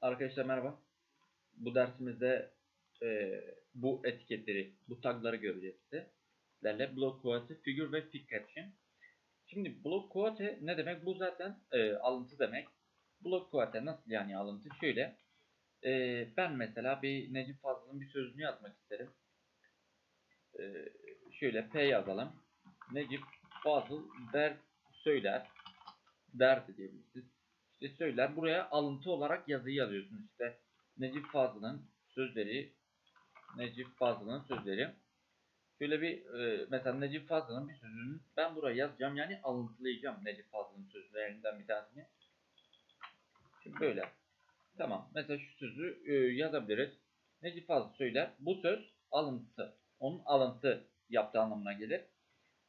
Arkadaşlar merhaba. Bu dersimizde e, bu etiketleri, bu tagları göreceğiz. Sizlerle block quote, figure ve fig caption. Şimdi block quote ne demek? Bu zaten e, alıntı demek. Block quote nasıl yani alıntı? Şöyle. e, ben mesela bir Necip Fazıl'ın bir sözünü yazmak isterim. E, şöyle P yazalım. Necip Fazıl der söyler. Der de diyebilirsiniz işte söyler. Buraya alıntı olarak yazıyı yazıyorsunuz. İşte Necip Fazıl'ın sözleri Necip Fazıl'ın sözleri. Şöyle bir e, mesela Necip Fazıl'ın bir sözünü ben buraya yazacağım. Yani alıntılayacağım Necip Fazıl'ın sözlerinden bir tanesini. Şimdi böyle. Tamam. Mesela şu sözü e, yazabiliriz. Necip Fazıl söyler. Bu söz alıntı. Onun alıntı yaptığı anlamına gelir.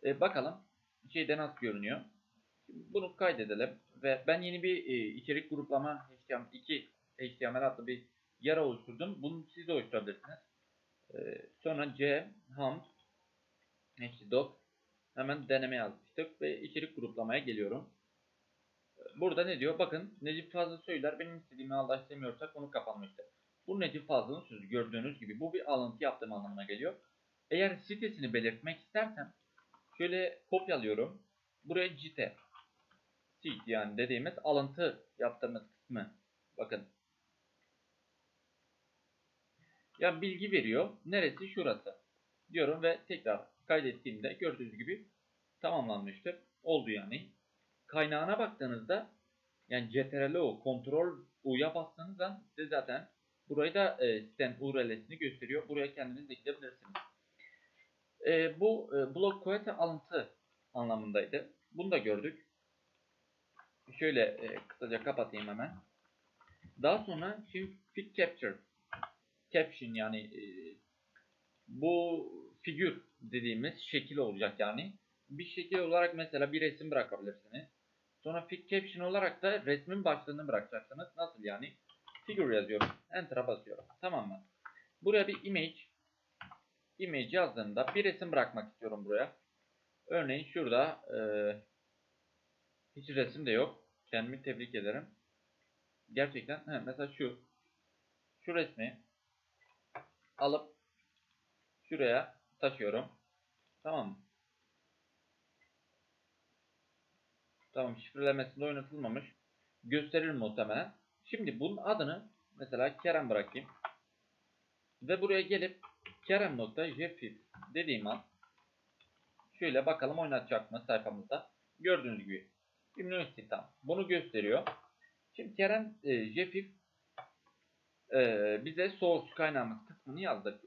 E, bakalım şeyde nasıl görünüyor. Bunu kaydedelim ve ben yeni bir e, içerik gruplama HTML2 HTML adlı bir yara oluşturdum. Bunu siz de oluşturabilirsiniz. E, sonra c ham htdoc hemen deneme yazmıştık ve içerik gruplamaya geliyorum. E, Burada ne diyor? Bakın Necip Fazıl söyler benim istediğimi Allah istemiyorsak onu kapanmıştır. Bu Necip Fazıl'ın sözü gördüğünüz gibi bu bir alıntı yaptığım anlamına geliyor. Eğer sitesini belirtmek istersem şöyle kopyalıyorum. Buraya cite seed yani dediğimiz alıntı yaptığımız kısmı. Bakın. Ya bilgi veriyor. Neresi? Şurası. Diyorum ve tekrar kaydettiğimde gördüğünüz gibi tamamlanmıştır. Oldu yani. Kaynağına baktığınızda yani CTRL-O, Ctrl U'ya bastığınızda size zaten burayı da e, sitenin URL'sini gösteriyor. Buraya kendiniz ekleyebilirsiniz. E, bu e, blog quote alıntı anlamındaydı. Bunu da gördük. Şöyle e, kısaca kapatayım hemen. Daha sonra şimdi fit capture caption yani e, bu figür dediğimiz şekil olacak yani. Bir şekil olarak mesela bir resim bırakabilirsiniz. Sonra fit caption olarak da resmin başlığını bırakacaksınız. Nasıl yani? Figure yazıyorum. Enter'a basıyorum. Tamam mı? Buraya bir image image yazdığımda bir resim bırakmak istiyorum buraya. Örneğin şurada e, hiç resim de yok. Kendimi tebrik ederim. Gerçekten he, mesela şu şu resmi alıp şuraya taşıyorum. Tamam mı? Tamam şifrelemesinde oynatılmamış. Gösterir muhtemelen. Şimdi bunun adını mesela Kerem bırakayım. Ve buraya gelip kerem.jfif dediğim an şöyle bakalım oynatacak mı sayfamızda. Gördüğünüz gibi Ünlü istihdam. Bunu gösteriyor. Şimdi Kerem e, Jefif e, bize source kaynağımız kısmını yazdı.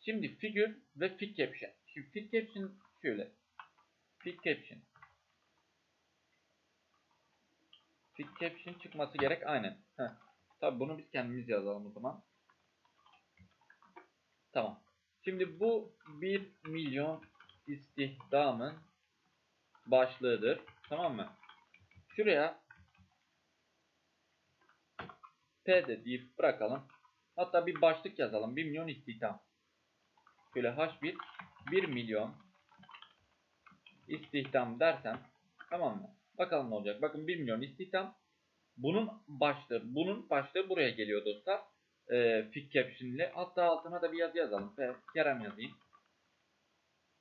Şimdi figür ve fig caption. Şimdi fig caption şöyle. Fig caption. Fig caption çıkması gerek aynen. Tabi bunu biz kendimiz yazalım o zaman. Tamam. Şimdi bu 1 milyon istihdamın başlığıdır. Tamam mı? Şuraya P de deyip bırakalım. Hatta bir başlık yazalım. 1 milyon istihdam. Şöyle H1 1 milyon istihdam dersem tamam mı? Bakalım ne olacak. Bakın 1 milyon istihdam. Bunun başlığı, bunun başlığı buraya geliyor dostlar. Ee, fig caption ile. Hatta altına da bir yazı yazalım. Kerem yazayım.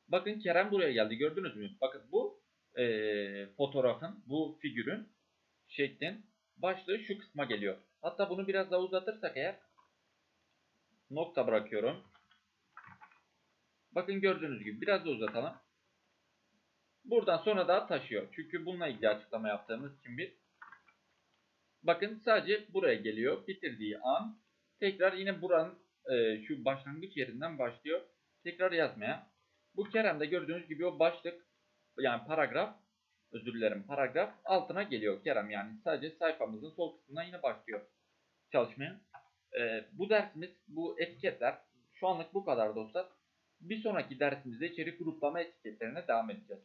Bakın Kerem buraya geldi. Gördünüz mü? Bakın bu e, fotoğrafın, bu figürün, şeklin başlığı şu kısma geliyor. Hatta bunu biraz daha uzatırsak eğer nokta bırakıyorum. Bakın gördüğünüz gibi biraz da uzatalım. Buradan sonra daha taşıyor. Çünkü bununla ilgili açıklama yaptığımız için bir bakın sadece buraya geliyor. Bitirdiği an tekrar yine buranın e, şu başlangıç yerinden başlıyor. Tekrar yazmaya. Bu Kerem'de gördüğünüz gibi o başlık yani paragraf özür dilerim paragraf altına geliyor Kerem yani sadece sayfamızın sol kısmından yine başlıyor çalışmaya. Ee, bu dersimiz bu etiketler şu anlık bu kadar dostlar. Bir sonraki dersimizde içerik gruplama etiketlerine devam edeceğiz.